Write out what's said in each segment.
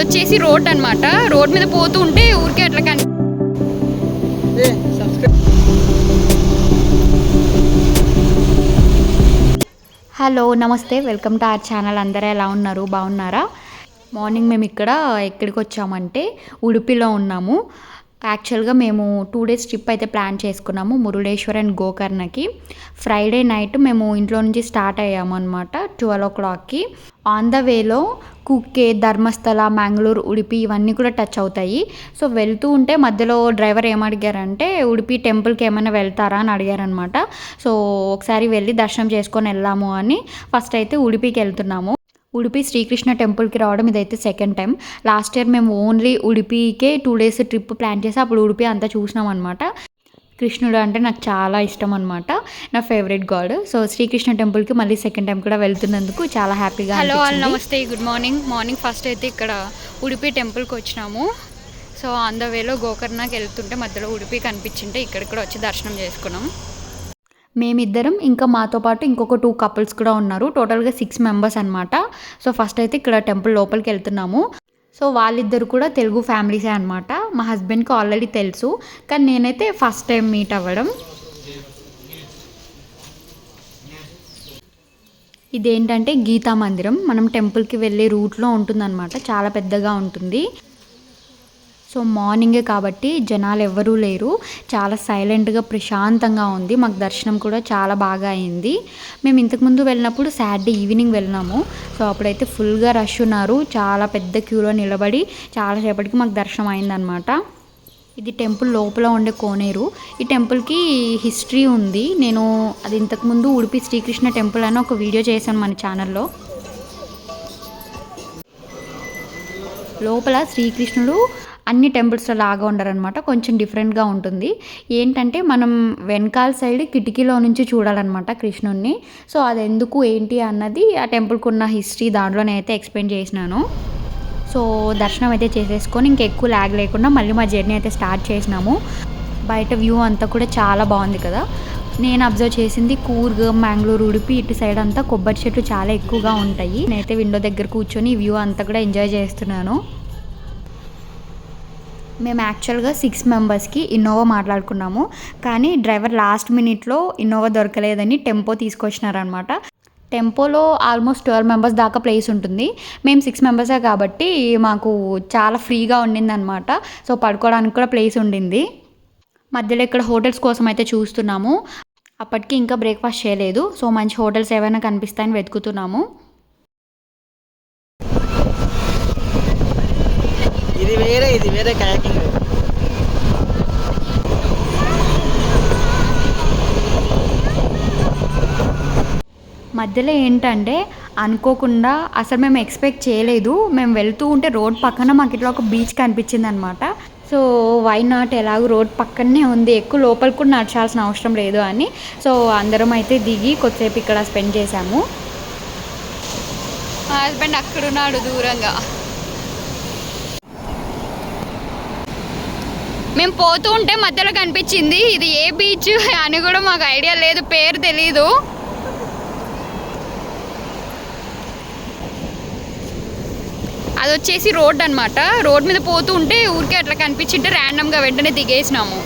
వచ్చేసి రోడ్ అన్నమాట. రోడ్ మీద పోతూ ఉంటే ఊరికే అట్లా కని hello namaste. Welcome to our channel. అందరూ ఎలా ఉన్నారు? బాగున్నారా? మార్నింగ్ మేము ఇక్కడ ఎక్కడికి వచ్చామంటే ఉడిపిలో ఉన్నాము. యాక్చువల్గా మేము టూ డేస్ ట్రిప్ అయితే ప్లాన్ చేసుకున్నాము మురుడేశ్వర్ అండ్ గోకర్ణకి. ఫ్రైడే నైట్ మేము ఇంట్లో నుంచి స్టార్ట్ అయ్యాము అనమాట ట్వెల్వ్ ఓ క్లాక్కి ఆన్ ద వేలో కుక్కే ధర్మస్థల మ్యాంగ్లూరు ఉడిపి ఇవన్నీ కూడా టచ్ అవుతాయి. సో వెళ్తూ ఉంటే మధ్యలో డ్రైవర్ ఏమడిగారంటే ఉడిపి టెంపుల్కి ఏమైనా వెళ్తారా? అని అడిగారనమాట సో ఒకసారి వెళ్ళి దర్శనం చేసుకొని వెళ్ళాము అని ఫస్ట్ అయితే ఉడిపికి వెళ్తున్నాము. ఉడిపి శ్రీకృష్ణ టెంపుల్కి రావడం ఇదైతే సెకండ్ టైం లాస్ట్ ఇయర్ మేము ఓన్లీ ఉడిపికే టూ డేస్ ట్రిప్ ప్లాన్ చేసి అప్పుడు ఉడిపి అంతా చూసినాం అనమాట కృష్ణుడు అంటే నాకు చాలా ఇష్టం అనమాట నా ఫేవరెట్ గాడ్ సో శ్రీకృష్ణ టెంపుల్కి మళ్ళీ సెకండ్ టైం కూడా వెళ్తున్నందుకు చాలా హ్యాపీగా hello all namaste good morning morning first అయితే ఇక్కడ ఉడిపి టెంపుల్కి వచ్చినాము. సో ఆన్ ద వేలో గోకర్ణకి వెళ్తుంటే మధ్యలో ఉడిపి కనిపించింటే ఇక్కడ కూడా వచ్చి దర్శనం చేసుకున్నాం. మేమిద్దరం ఇంకా మాతో పాటు ఇంకొక టూ కపుల్స్ కూడా ఉన్నారు. టోటల్గా సిక్స్ మెంబర్స్ అనమాట సో ఫస్ట్ అయితే ఇక్కడ టెంపుల్ లోపలికి వెళ్తున్నాము. సో వాళ్ళిద్దరు కూడా తెలుగు ఫ్యామిలీసే అనమాట మా హస్బెండ్కి ఆల్రెడీ తెలుసు. కానీ నేనైతే ఫస్ట్ టైం మీట్ అవ్వడం. ఇదేంటంటే గీతా మందిరం. మనం టెంపుల్కి వెళ్ళే రూట్లో ఉంటుందన్నమాట. చాలా పెద్దగా ఉంటుంది. సో మార్నింగే కాబట్టి జనాలు ఎవ్వరూ లేరు. చాలా సైలెంట్గా ప్రశాంతంగా ఉంది. మాకు దర్శనం కూడా చాలా బాగా అయింది. మేము ఇంతకుముందు వెళ్ళినప్పుడు సాటర్డే ఈవినింగ్ వెళ్ళినాము. సో అప్పుడైతే ఫుల్గా రష్ ఉన్నారు. చాలా పెద్ద క్యూలో నిలబడి చాలాసేపటికి మాకు దర్శనం అయిందనమాట ఇది టెంపుల్ లోపల ఉండే కోనేరు. ఈ టెంపుల్కి హిస్టరీ ఉంది. నేను అది ఇంతకుముందు ఉడిపి శ్రీకృష్ణ టెంపుల్ అని ఒక వీడియో చేశాను మన ఛానల్లో. లోపల శ్రీకృష్ణుడు అన్ని టెంపుల్స్లో లాగా ఉండరనమాట కొంచెం డిఫరెంట్గా ఉంటుంది. ఏంటంటే మనం వెనకాల సైడ్ కిటికీలో నుంచి చూడాలన్నమాట కృష్ణుడిని సో అది ఎందుకు ఏంటి అన్నది ఆ టెంపుల్కి ఉన్న హిస్టరీ దాంట్లోనే అయితే ఎక్స్ప్లెయిన్ చేసినాను. సో దర్శనం అయితే చేసేసుకొని ఇంకెక్కువ ల్యాగ్ లేకుండా మళ్ళీ మా జర్నీ అయితే స్టార్ట్ చేసినాము. బయట వ్యూ అంతా కూడా చాలా బాగుంది కదా. నేను అబ్జర్వ్ చేసింది కూర్గ్ మ్యాంగ్లూరు ఉడిపి ఇటు సైడ్ అంతా కొబ్బరి చెట్లు చాలా ఎక్కువగా ఉంటాయి. నేనైతే విండో దగ్గర కూర్చొని వ్యూ అంతా కూడా ఎంజాయ్ చేస్తున్నాను. మేము యాక్చువల్గా సిక్స్ మెంబర్స్కి ఇన్నోవా మాట్లాడుకున్నాము. కానీ డ్రైవర్ లాస్ట్ మినిట్లో ఇన్నోవా దొరకలేదని టెంపో తీసుకొచ్చినారనమాట టెంపోలో ఆల్మోస్ట్ ట్వెల్వ్ మెంబర్స్ దాకా ప్లేస్ ఉంటుంది. మేము సిక్స్ మెంబర్సే కాబట్టి మాకు చాలా ఫ్రీగా ఉండింది అనమాట సో పడుకోవడానికి కూడా ప్లేస్ ఉండింది. మధ్యలో ఇక్కడ హోటల్స్ కోసం అయితే చూస్తున్నాము. అప్పటికి ఇంకా బ్రేక్ఫాస్ట్ చేయలేదు. సో మంచి హోటల్స్ ఏవైనా కనిపిస్తాయని వెతుకుతున్నాము. ఇది వేరే ఇది వేరే కయాకింగ్ మధ్యలో ఏంటంటే అనుకోకుండా అసలు మేము ఎక్స్పెక్ట్ చేయలేదు. మేము వెళ్తూ ఉంటే రోడ్ పక్కన మాకు ఇట్లా ఒక బీచ్ కనిపించింది అనమాట సో వై నాట్ ఎలాగో రోడ్ పక్కనే ఉంది ఎక్కువ లోపలికి కూడా నడచాల్సిన అవసరం లేదు అని. సో అందరం అయితే దిగి కొద్దిసేపు ఇక్కడ స్పెండ్ చేసాము మా హస్బెండ్ అక్కడున్నాడు దూరంగా. మేము పోతూ ఉంటే మధ్యలో కనిపించింది ఇది ఏ బీచ్ అని కూడా మాకు ఐడియా లేదు పేరు తెలీదు. అది వచ్చేసి రోడ్ అన్నమాట. రోడ్ మీద పోతూ ఉంటే ఊరికే అట్లా కనిపించింటే ర్యాండమ్గా వెంటనే దిగేసినాము.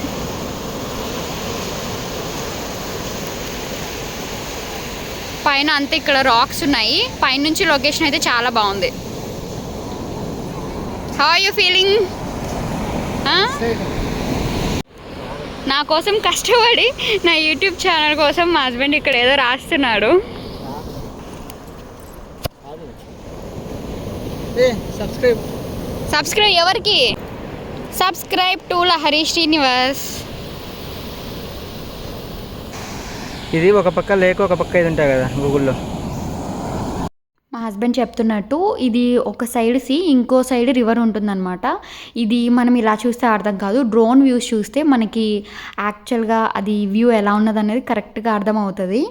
పైన అంతా ఇక్కడ రాక్స్ ఉన్నాయి. పైనుంచి లొకేషన్ అయితే చాలా బాగుంది. హౌ యూ ఫీలింగ్ నా కోసం కష్టపడి నా యూట్యూబ్ ఛానల్ కోసం మా హస్బెండ్ ఇక్కడ ఏదో రాస్తున్నాడు. సబ్స్క్రైబ్ సబ్స్క్రైబ్ ఎవరికి? Subscribe to Lahari Srinivas. ఇది ఒక పక్క లేక ఒక పక్క ఇది ఉంటాయి కదా గూగుల్లో. మా హస్బెండ్ చెప్తున్నట్టు ఇది ఒక సైడ్ సి ఇంకో సైడ్ రివర్ ఉంటుందన్నమాట. ఇది మనం ఇలా చూస్తే అర్థం కాదు. డ్రోన్ వ్యూస్ చూస్తే మనకి యాక్చువల్గా అది వ్యూ ఎలా ఉన్నది అనేది కరెక్ట్గా అర్థమవుతుంది.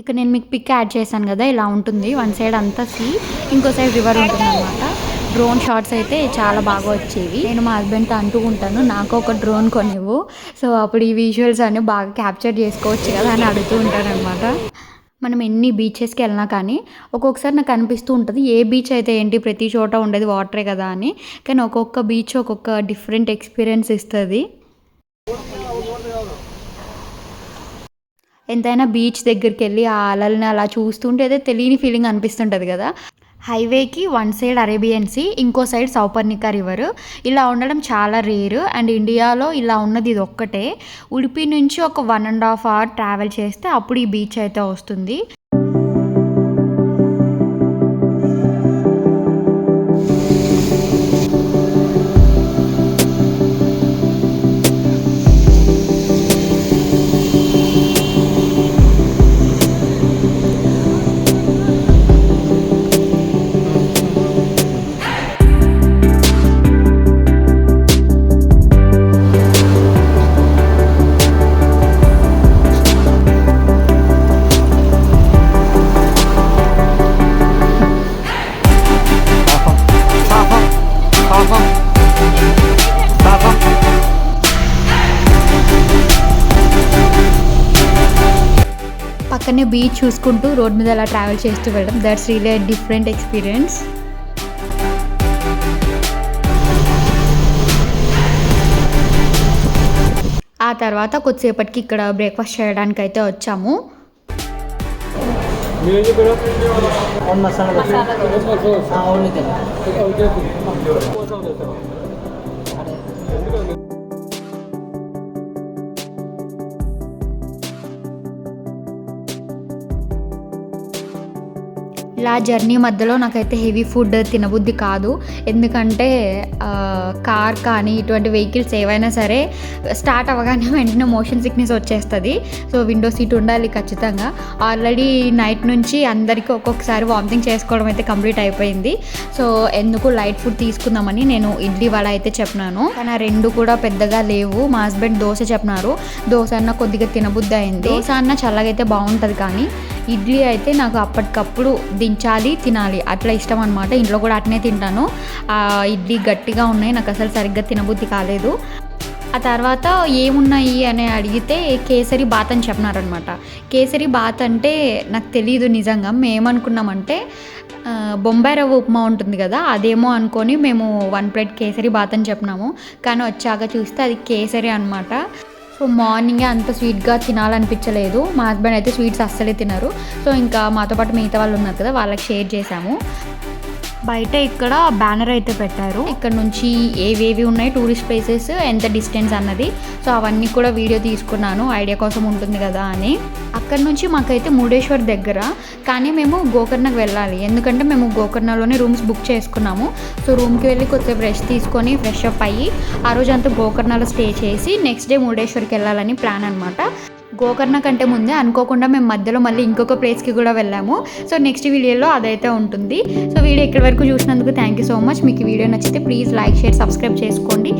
ఇక నేను మీకు పిక్ యాడ్ చేశాను కదా ఇలా ఉంటుంది. వన్ సైడ్ అంతా సీ ఇంకో సైడ్ రివర్ ఉంటుంది అనమాట డ్రోన్ షాట్స్ అయితే చాలా బాగా వచ్చేవి. నేను మా హస్బెండ్తో అంటూ ఉంటాను నాకు ఒక డ్రోన్ కొనివ్వు. సో అప్పుడు ఈ విజువల్స్ అన్ని బాగా క్యాప్చర్ చేసుకోవచ్చు కదా అని అడుగుతూ ఉంటాను అనమాట మనం ఎన్ని బీచెస్కి వెళ్ళినా కానీ ఒక్కొక్కసారి నాకు అనిపిస్తూ ఉంటుంది ఏ బీచ్ అయితే ఏంటి? ప్రతి చోట ఉండేది వాటరే కదా అని. కానీ ఒక్కొక్క బీచ్ ఒక్కొక్క డిఫరెంట్ ఎక్స్పీరియన్స్ ఇస్తుంది. ఎంతైనా బీచ్ దగ్గరికి వెళ్ళి ఆ అలల్ని అలా చూస్తుంటే అదే తెలియని ఫీలింగ్ అనిపిస్తుంటుంది కదా. హైవేకి వన్ సైడ్ అరేబియన్ సీ ఇంకో సైడ్ సౌపర్ణిక రివర్ ఇలా ఉండడం చాలా రేర్ అండ్ ఇండియాలో ఇలా ఉన్నది ఇది ఒక్కటే. ఉడిపి నుంచి ఒక one and half hour travel చేస్తే అప్పుడు ఈ బీచ్ అయితే వస్తుంది. పక్కనే బీచ్ చూసుకుంటూ రోడ్ మీద అలా ట్రావెల్ చేస్తూ వెళ్ళడం. దట్స్ రియలీ డిఫరెంట్ ఎక్స్పీరియన్స్ ఆ తర్వాత కొద్దిసేపటికి ఇక్కడ బ్రేక్ఫాస్ట్ చేయడానికి అయితే వచ్చాము. అవును మసాలా ఇలా జర్నీ మధ్యలో నాకైతే హెవీ ఫుడ్ తినబుద్ధి కాదు. ఎందుకంటే కార్ కానీ ఇటువంటి వెహికల్స్ ఏవైనా సరే స్టార్ట్ అవ్వగానే వెంటనే మోషన్ సిక్నెస్ వచ్చేస్తుంది. సో విండో సీట్ ఉండాలి ఖచ్చితంగా. ఆల్రెడీ నైట్ నుంచి అందరికీ ఒక్కొక్కసారి వామిటింగ్ చేసుకోవడం అయితే కంప్లీట్ అయిపోయింది. సో ఎందుకు లైట్ ఫుడ్ తీసుకుందామని నేను ఇడ్లీ వడ అయితే చెప్పినాను. కానీ ఆ రెండు కూడా పెద్దగా లేవు. మా హస్బెండ్ దోశ చెప్పినారు. దోశ అన్న కొద్దిగా తినబుద్ధి అయింది. దోశ అన్న చల్లగైతే బాగుంటుంది కానీ ఇడ్లీ అయితే నాకు అప్పటికప్పుడు దించాలి తినాలి. అట్లా ఇష్టం అనమాట ఇంట్లో కూడా అట్నే తింటాను. ఆ ఇడ్లీ గట్టిగా ఉన్నాయి. నాకు అసలు సరిగ్గా తినబుద్ధి కాలేదు. ఆ తర్వాత ఏమున్నాయి అని అడిగితే కేసరి బాత్ అని చెప్పినారనమాట కేసరి బాత్ అంటే నాకు తెలియదు నిజంగా. మేమనుకున్నామంటే బొంబాయి రవ్వ ఉప్మా ఉంటుంది కదా అదేమో అనుకొని మేము వన్ ప్లేట్ కేసరి బాత్ అని చెప్పినాము. కానీ వచ్చాక చూస్తే అది కేసరి అనమాట సో మార్నింగే అంత స్వీట్గా తినాలనిపించలేదు. మా హస్బెండ్ అయితే స్వీట్స్ అస్సలే తినరు. సో ఇంకా మాతో పాటు మిగతా వాళ్ళు ఉన్నారు కదా వాళ్ళకి షేర్ చేశాము. బయట ఇక్కడ బ్యానర్ అయితే పెట్టారు. ఇక్కడ నుంచి ఏవేవి ఉన్నాయి టూరిస్ట్ ప్లేసెస్ ఎంత డిస్టెన్స్ అన్నది. సో అవన్నీ కూడా వీడియో తీసుకున్నాను. ఐడియా కోసం ఉంటుంది కదా అని. అక్కడ నుంచి మాకైతే మురుడేశ్వర్ దగ్గర కానీ మేము గోకర్ణకు వెళ్ళాలి. ఎందుకంటే మేము గోకర్ణలోనే రూమ్స్ బుక్ చేసుకున్నాము. సో రూమ్కి వెళ్ళి కొద్దిగా రెస్ట్ తీసుకొని ఫ్రెష్ అప్ అయ్యి ఆ రోజు అంతా గోకర్ణలో స్టే చేసి నెక్స్ట్ డే మురుడేశ్వర్కి వెళ్ళాలని ప్లాన్ అనమాట గోకర్ణ కంటే ముందే అనుకోకుండా మేము మధ్యలో మళ్ళీ ఇంకొక ప్లేస్కి కూడా వెళ్ళాము. సో నెక్స్ట్ వీడియోలో అదైతే ఉంటుంది. సో వీడియో ఇక్కడి వరకు చూసినందుకు థ్యాంక్ యూ సో మచ్. మీకు వీడియో నచ్చితే ప్లీజ్ లైక్ షేర్ సబ్స్క్రైబ్ చేసుకోండి.